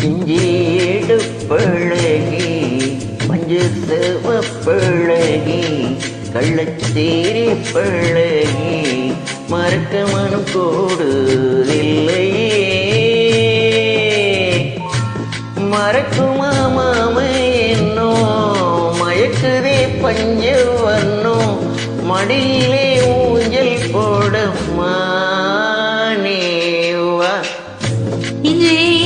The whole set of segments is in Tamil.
இஞ்சீடு பழகி மஞ்சு சிவ பழகி கள்ளச்சேரி பழகி மறக்க மனம் கூடுதில்லையே மறக்குமா மாம என்னோ மயக்குதே பஞ்ச வண்ணோ மடியிலே இஞ்சீடு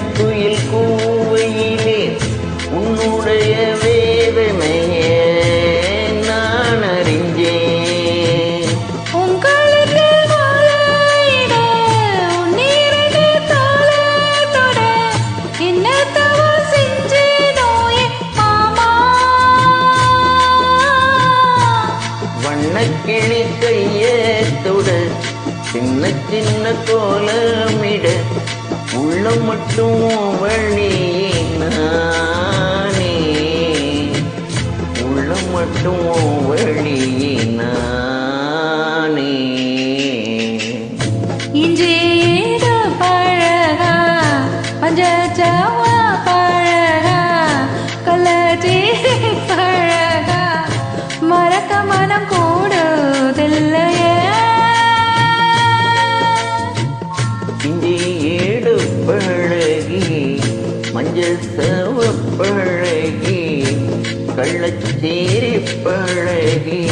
பெடக்குயில் கூவையிலே உன்னுடைய வேதனையே நான் அறிஞ்சேன் வண்ணக்கிளி கையத்தோட சின்ன சின்ன கோலமிட உள்ளம் மட்டும் வழி நான். பழகி கள்ளச்சேரி பழகி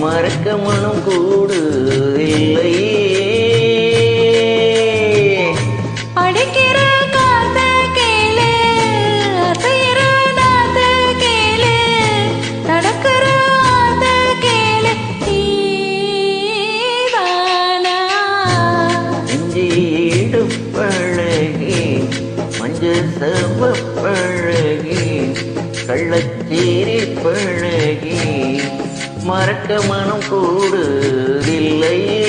மறக்க மனம் கூடு இல்லையே மஞ்சள் சவ கள்ளச்சீரி பழகி மறக்க மனம் கூடுதில்லையே